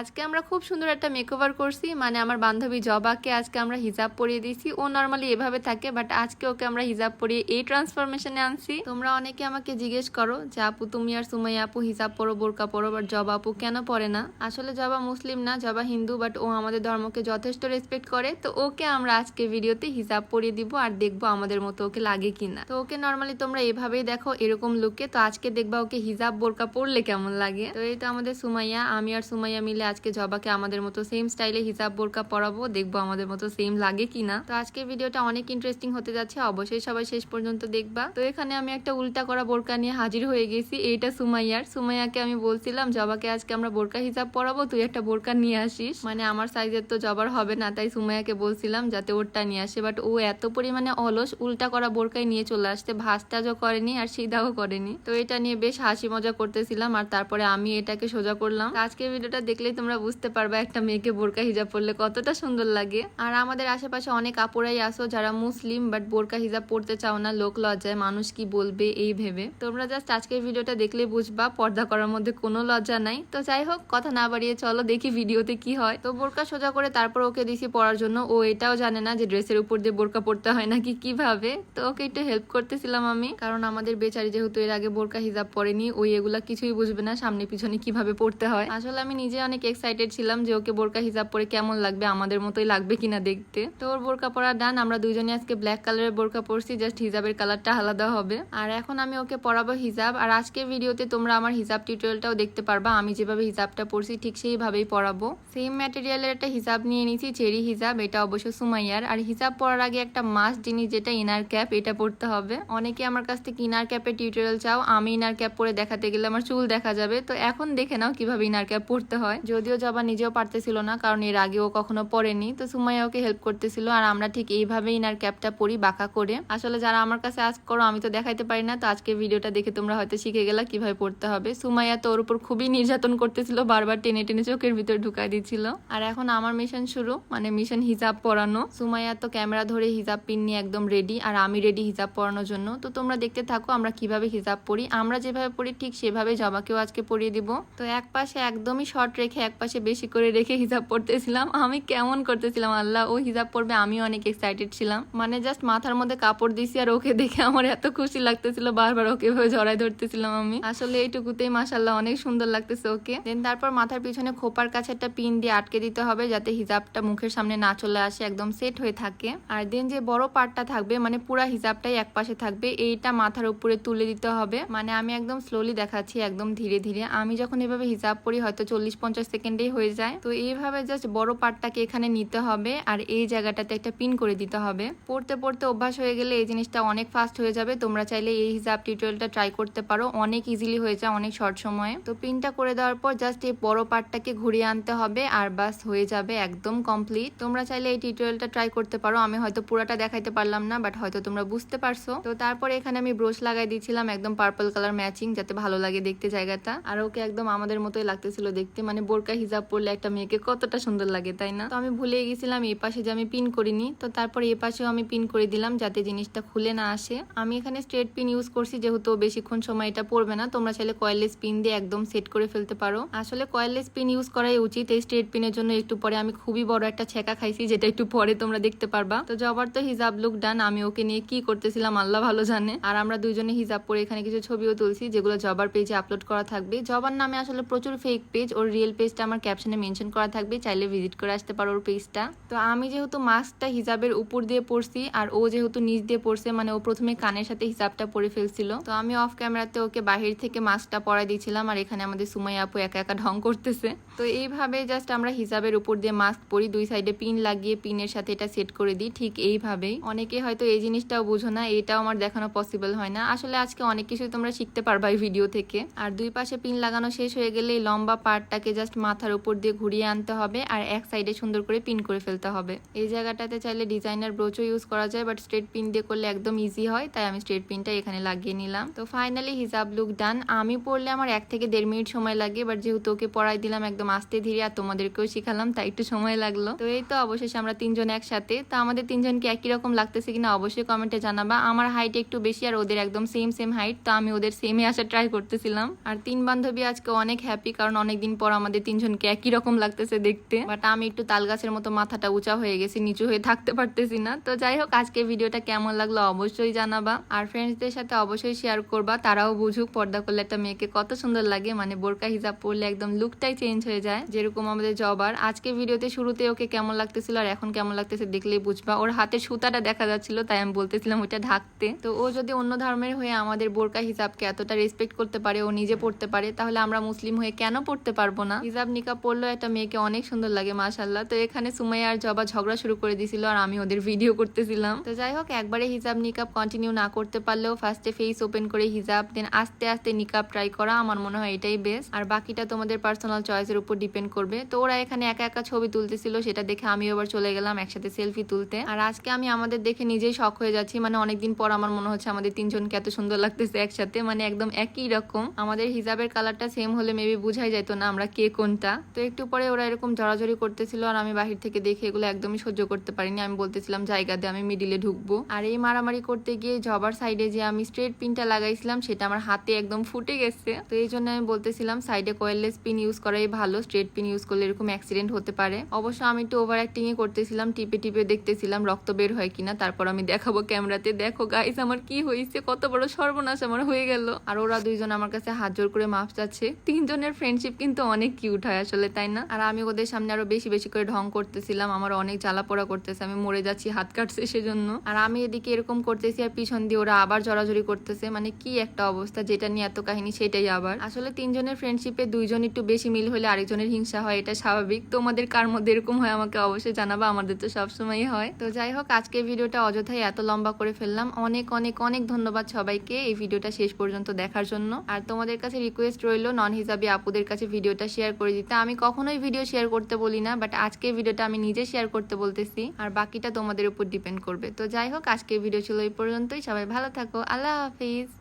আজকে আমরা খুব সুন্দর একটা মেকওভার করছি মানে আমার বান্ধবী জবাকে আজকে আমরা হিজাব পরিয়ে দিয়েছি। ও নর্মালি এভাবে থাকে বাট আজকে ওকে আমরা হিজাব পরিয়ে এই ট্রান্সফরমেশনে আনছি। তোমরা অনেকে আমাকে জিজ্ঞেস করো যে, আপু, তুমি আর সুমাইয়া আপু হিজাব পরো, বোরকা পরো বাট জবা আপু কেন পরে না? আসলে জবা মুসলিম না, জবা হিন্দু বাট ও আমাদের ধর্মকে যথেষ্ট রেসপেক্ট করে। তো ওকে আমরা আজকে ভিডিওতে হিজাব পরিয়ে দিব আর দেখব আমাদের মতো ওকে লাগে কিনা। তো ওকে নর্মালি তোমরা এভাবেই দেখো এরকম লুকে তো আজকে দেখবা ওকে হিজাব, বোরকা পরলে কেমন লাগে? তো এই তো আমাদের সুমাইয়া, আমি আর সুমাইয়া মিলে আজকে জবাকে আমাদের মতো সেম স্টাইলে হিজাব বোরকা পরাবো, দেখব আমাদের মতো সেম লাগে কিনা। তো আজকের ভিডিওটা অনেক ইন্টারেস্টিং হতে যাচ্ছে, অবশ্যই সবাই শেষ পর্যন্ত দেখবা। তো এখানে আমি একটা উল্টা করা বোরকা নিয়ে হাজির হয়ে গেছি, এইটা সুমাইয়ার। সুমাইয়াকে আমি বলছিলাম, জবাকে আজকে আমরা বোরকা হিসাব পরাবো, তুই একটা বোরকা নিয়ে আসিস। মানে আমার সাইজের তো জবার হবে না, তাই সুমাইয়াকে বলছিলাম যাতে ওরটা নিয়ে আসে। বাট ও এত পরিমাণে অলস, উল্টা করা বোরকাই নিয়ে চলে আসতে ভাজ টাজও করেনি আর সিধাও করেনি। তো এটা নিয়ে বেশ হাসি মজা করতেছিলাম, আর তারপরে আমি এটাকে সোজা করলাম। আজকের ভিডিওটা দেখলেই তোমরা বুঝতে পারবে, একটা মেয়েকে বোরকা হিজাব পরলে কতটা সুন্দর লাগে। আর আমাদের আশেপাশে অনেক আপুরাই আসো যারা মুসলিম বাট বোরকা হিজাব পড়তে চাও না, লোক লজ্জায় মানুষ কি বলবে এই ভেবে। তোমরা জাস্ট আজকের ভিডিওটা দেখলে বুঝবা, পর্দা করার মধ্যে কোনো লজ্জা নাই। তো যাই হোক, কথা না বাড়িয়ে চলো দেখি ভিডিওতে কি হয়। তো বোরকা সোজা করে তারপর ওকে দিছি পড়ার জন্য। ও এটাও জানে না যে ড্রেসের উপর দিয়ে বোরকা পড়তে হয় নাকি কীভাবে। তো ওকে একটু হেল্প করতেছিলাম আমি, কারণ আমাদের বেচারি যেহেতু এর আগে বোরকা হিজাব পরেনি, ওই এগুলা কিছুই বুঝবে না সামনে পিছনে কীভাবে পড়তে হয়। আসলে আমি নিজে অনেক এক্সাইটেড ছিলাম যে ওকে বোরকা হিজাব পরে কেমন লাগবে, আমাদের মতোই লাগবে কিনা দেখতে। তো ওর বোরকা পরা ডান আমরা দুজনে আজকে ব্ল্যাক কালারের বোরকা পরছি জাস্ট হিজাবের কালারটা আলাদা হবে। আর এখন আমি ওকে পরাবো হিজাব, আর আজকের ভিডিওতে তোমরা আমার হিজাব টিউটোরিয়ালটাও দেখতে পারবা, আমি যেভাবে হিজাবটা পরছি ঠিক সেইভাবেই পরাবো। সেম ম্যাটেরিয়ালের একটা হিজাব নিয়ে নিয়েছি চেরি হিজাব, এটা অবশ্য সুমাইয়ার। আর হিজাব পরার আগে একটা মাস্ট জিনিস যেটা ইনার ক্যাপ এটা পরতে হবে। অনেকে আমার কাছ থেকে ইনার ক্যাপের টিউটোরিয়াল চাও, আমি ইনার ক্যাপ পরে দেখাতে গেলে আমার চুল দেখা যাবে। তো এখন দেখে নাও কীভাবে ইনার ক্যাপ পরতে হয়। যদিও জবা নিজেও পারতেছিল না, কারণ এর আগেও কখনো পরেনি তো সুমাইয়া ওকে হেল্প করতেছিল, আর আমরা ঠিক এইভাবেই ইনার ক্যাপটা পরি বাঁকা করে। আসলে যারা আমার কাছে আজ করো, আমি তো দেখাইতে পারি না। তো আজকে ভিডিওটা দেখে তোমরা হয়তো শিখে গেলা কীভাবে পড়তে হবে। সুমাইয়া তো ওর উপর খুবই নির্যাতন করতেছিল, বারবার টেনে টেনে চোখের ভিতর ঢুকাই দিচ্ছিল আর এখন আমার মিশন শুরু মানে মিশন হিজাব পরানো। সুমাইয়া তো ক্যামেরা ধরে হিজাব পিন নিয়ে একদম রেডি আর আমি রেডি হিজাব পরানোর জন্য। তো তোমরা দেখতে থাকো আমরা কীভাবে হিজাব পরি। আমরা যেভাবে পড়ি ঠিক সেভাবে জবাকেও আজকে পরিয়ে দিব। তো এক পাশে একদমই শর্ট রেখে এক পাশে বেশি করে রেখে হিজাব পড়তেছিলাম আমি কেমন করতেছিলাম আল্লাহ, ও হিজাব পড়বে আমিও অনেক এক্সাইটেড ছিলাম। মানে জাস্ট মাথার মধ্যে কাপড় দিছি আর ওকে দেখে আমার এত খুশি লাগতেছিল, বারবার ওকে এভাবে জড়াই ধরতেছিলাম আমি। আসলে এইটুকুতেই মাসাল্লাহ অনেক সুন্দর লাগতেছে ওকে। দেন তারপর মাথার পিছনে খোপার কাছে একটা পিন দিয়ে আটকে দিতে হবে যাতে হিজাবটা মুখের সামনে না চলে আসে, একদম সেট হয়ে থাকে। আর দেন যে বড় পার্টটা থাকবে মানে পুরা হিজাবটাই এক পাশে থাকবে, এইটা মাথার উপরে তুলে দিতে হবে। মানে আমি একদম স্লোলি দেখাচ্ছি, একদম ধীরে ধীরে। আমি যখন এভাবে হিজাব পরি, হয়তো চল্লিশ পঞ্চাশ সেকেন্ডেই হয়ে যায়। তো এইভাবে জাস্ট বড় পার্টটাকে এখানে নিতে হবে আর এই জায়গাটাতে একটা পিন করে দিতে হবে। পড়তে পড়তে অভ্যাস হয়ে গেলে এই জিনিসটা অনেক ফাস্ট হয়ে যাবে। তোমরা চাইলে এই হিসাব টিউটোরিয়ালটা ট্রাই করতে পারো। অনেক ইজিলি হয়ে যায় অনেক শর্ট সময়ে। তো পিনটা করে দেওয়ার পর জাস্ট এই বড় পার্টটাকে ঘুরিয়ে আনতে হবে আর বাস হয়ে যাবে একদম কমপ্লিট তোমরা চাইলে এই টিউটোরিয়ালটা ট্রাই করতে পারো। আমি হয়তো পুরাটা দেখাইতে পারলাম না বাট হয়তো তোমরা বুঝতে পারছ। তো তারপরে এখানে আমি ব্রোশ লাগাই দিয়েছিলাম একদম পার্পল কালার ম্যাচিং যাতে ভালো লাগে দেখতে জায়গাটা। আর ওকে একদম আমাদের মতোই লাগতেছিল দেখতে। মানে বোরকা হিজাব পরলে একটা মেয়েকে কতটা সুন্দর লাগে, তাই না? তো আমি ভুলে গেছিলাম এই পাশে যে আমি পিন করিনি। তো তারপর এই পাশেও আমি পিন করে দিলাম যাতে জিনিসটা খুলে না আসে। আমি এখানে স্ট্রেট পিন ইউজ করছি যেহেতু বেশিক্ষণ সময় এটা পড়বে না। তোমরা চাইলে কয়েললেস পিন দিয়ে একদম সেট করে ফেলতে পারো। আসলে কয়েললেস পিন ইউজ করাই উচিত। এই স্ট্রেট পিনের জন্য একটু পরে আমি খুবই বড় একটা ছেঁকা খাইছি যেটা একটু পরে তোমরা দেখতে পারবা। তো জবার তো হিজাব লুক ডান আমি ওকে নিয়ে কি করতেছিলাম আল্লাহ ভালো জানে। আর আমরা দুইজনে হিজাব পরে এখানে কিছু ছবিও তুলছি যেগুলো জবার পেজে আপলোড করা থাকবে। জবার নামে আসলে প্রচুর ফেক পেজ ওর রিয়েল পেজটা আমার ক্যাপশনে মেনশন করা থাকবে, চাইলে ভিজিট করে আসতে পারো ওর পেজটা তো আমি যেহেতু মাস্কটা হিজাবের উপর দিয়ে পড়ছি আর ও যেহেতু নিচ দিয়ে পড়ছে মানে ও প্রথমে কানের সাথে হিসাবটা পরে ফেলছিল। তো আমি অফ ক্যামেরাতে ওকে বাহির থেকে মাস্কটা পরাই দিয়েছিলাম, আর এখানে আমাদের সুমাই আপু একা একা ঢং করতেছে। তো এইভাবে জাস্ট আমরা হিসাবের উপর দিয়ে মাস্ক পরি, দুই সাইডে পিন লাগিয়ে পিনের সাথে এটা সেট করে দিই, ঠিক এইভাবেই। অনেকে হয়তো এই জিনিসটাও বুঝো না, এটাও আমার দেখানো পসিবল হয় না। আসলে আজকে অনেক কিছুই তোমরা শিখতে পারবা এই ভিডিও থেকে। আর দুই পাশে পিন লাগানো শেষ হয়ে গেলে এই লম্বা পার্টটাকে জাস্ট মাথার উপর দিয়ে ঘুরিয়ে আনতে হবে আর এক সাইডে সুন্দর করে পিন করে ফেলতে হবে। এই জায়গাটাতে চাইলে ডিজাইনার ব্রোচও ইউজ করা যায় বাট স্ট্রেট পিন দিয়ে করলে একদম ইজি হয়, তাই আমি স্ট্রেট পিনটা এখানে লাগিয়ে নিলাম। তো ফাইনালি হিসাব লুক ডান আমি পড়লে আমার এক থেকে দেড় মিনিট সময় লাগে বাট যেহেতু ওকে পড়াই দিলাম একদম আস্তে ধীরে আর তোমাদেরকেও শিখালাম, তাই একটু সময় লাগল। তো এই তো অবশেষে আমরা তিনজন একসাথে। তো আমাদের তিনজনকে একই রকম লাগতেছে কিনা অবশ্যই কমেন্টে জানাবা। আমার হাইট একটু বেশি আর ওদের একদম সেম সেম হাইট তো আমি ওদের সেমে আসার ট্রাই করতেছিলাম। আর তিন বান্ধবী আজকে অনেক হ্যাপি কারণ অনেকদিন পর আমাদের তিনজনকে একই রকম লাগতেছে দেখতে। বাট আমি একটু তাল গাছের মতো মাথাটা উঁচা হয়ে গেছি, নিচু হয়ে থাকতে পারতেছি না। তো যাই হোক, আজকে ভিডিওটা কেমন লাগল অবশ্যই জানাবা। আর ফ্রেন্ডসদের সাথে অবশ্যই শেয়ার করবা, তারাও বুঝুক। পর্দা করলে একটা মেয়েকে কত সুন্দর লাগে। মানে বোরকা হিজাব পরলে একদম লুকটাই চেঞ্জ হয়ে যায়। যেরকম আমাদের জবার আজকে ভিডিওতে শুরুতে ওকে কেমন লাগতেছিল আর এখন কেমন লাগতেছে দেখলেই বুঝবা। ওর হাতে সুতাটা দেখা যাচ্ছিল, তাই আমি বলতেছিলাম ওইটা ঢাকতে। তো ও যদি অন্য ধর্মের হয়ে আমাদের বোরকা হিসাবকে এতটা রেসপেক্ট করতে পারে, ও নিজে পড়তে পারে, তাহলে আমরা মুসলিম হয়ে কেন পড়তে পারব না? হিজাব নিকাব পড়লেও একটা মেয়েকে অনেক সুন্দর লাগে মাশাল্লাহ তো এখানে সুমাইয়া আর জবা ঝগড়া শুরু করে দিছিল আর আমি ওদের ভিডিও করতেছিলাম। তো যাই হোক, একবারে হিজাব নিকাব কন্টিনিউ না করতে পারলেও ফার্স্টে ফেস ওপেন করে হিজাব দেন আস্তে আস্তে নিকাব ট্রাই করা আমার মনে হয় এটাই বেস্ট আর বাকিটা তোমাদের পার্সোনাল চয়েসের উপর ডিপেন্ড করবে। তো ওরা এখানে একা একা ছবি তুলতেছিল, সেটা দেখে আমি এবার চলে গেলাম একসাথে সেলফি তুলতে। আর আজকে আমি আমাদের দেখে নিজেই শখ হয়ে যাচ্ছি মানে অনেকদিন পর আমার মনে হচ্ছে আমাদের তিনজনকে এত সুন্দর লাগতেছে একসাথে মানে একদম একই রকম। আমাদের হিজাবের কালারটা সেম হলে মেবি বুঝাই যেত না আমরা কে কোনটা? তো একটু পরে ওরা এরকম জড়াজড়ি করতেছিল আর আমি বাহির থেকে দেখে এগুলো একদমই সহ্য করতে পারিনি। আমি বলতেছিলাম, জায়গা দিয়ে আমি মিডিলে ঢুকবো। আর এই মারামারি করতে গিয়ে জবার সাইডে যে আমি স্ট্রেট পিনটা লাগাইছিলাম, সেটা আমার হাতে একদম ফুটে গেছে। তো এই জন্য আমি বলতেছিলাম সাইডে কয়েললেস পিন ইউজ করাই ভালো স্ট্রেট পিন ইউজ করলে এরকম অ্যাক্সিডেন্ট হতে পারে। অবশ্য আমি একটু ওভার অ্যাক্টিং এ করতেছিলাম, টিপে টিপে দেখতেছিলাম রক্ত বের হয় কিনা। তারপর আমি দেখাবো ক্যামেরাতে দেখো গাইস আমার কি হয়েছে কত বড় সর্বনাশ আমার হয়ে গেল। আর ওরা দুইজন আমার কাছে হাত জোর করে মাপ চাচ্ছে। তিনজনের ফ্রেন্ডশিপ কিন্তু অনেক কিউট হয় আসলে, তাই না? আর আমি ওদের সামনে আরও বেশি বেশি করে ঢং করতেছিলাম, আমার অনেক জ্বালা পোড়া করতেছে, আমি মরে যাচ্ছি, হাত কাটছে সেজন্য। আর আমি এদিকে এরকম করতেছি আর পিছন দিয়ে ওরা আবার জড়াজড়ি করতেছে মানে কি একটা অবস্থা, যেটা নিয়ে এত কাহিনী সেটাই আবার। আসলে তিনজনের ফ্রেন্ডশিপে দুইজন একটু বেশি মিল হলে আরেকজনের হিংসা হয়, এটা স্বাভাবিক। তোমাদের কার মধ্যে এরকম হয় আমাকে অবশ্যই জানাবা, আমাদের তো সবসময়ই হয়। তো যাই হোক, আজকে ভিডিওটা অযথাই এত লম্বা করে ফেললাম। অনেক অনেক অনেক ধন্যবাদ সবাইকে এই ভিডিওটা শেষ পর্যন্ত দেখার জন্য। আর তোমাদের কাছে রিকোয়েস্ট রইল নন হিসাবে আপুদের কাছে ভিডিওটা শেয়ার করে দিতে। আমি কখনোই ভিডিও শেয়ার করতে বলি না বাট আজকে ভিডিওটা আমি নিজে শেয়ার করতে বলতেছি, আর বাকিটা তোমাদের উপর ডিপেন্ড করবে। তো যাই হোক আজকে ভিডিও ছিল এই পর্যন্তই। সবাই ভালো থাকো। আল্লাহ হাফিজ।